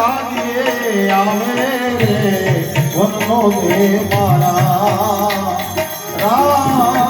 લાગે આવે રે મનનો દે મારા રામ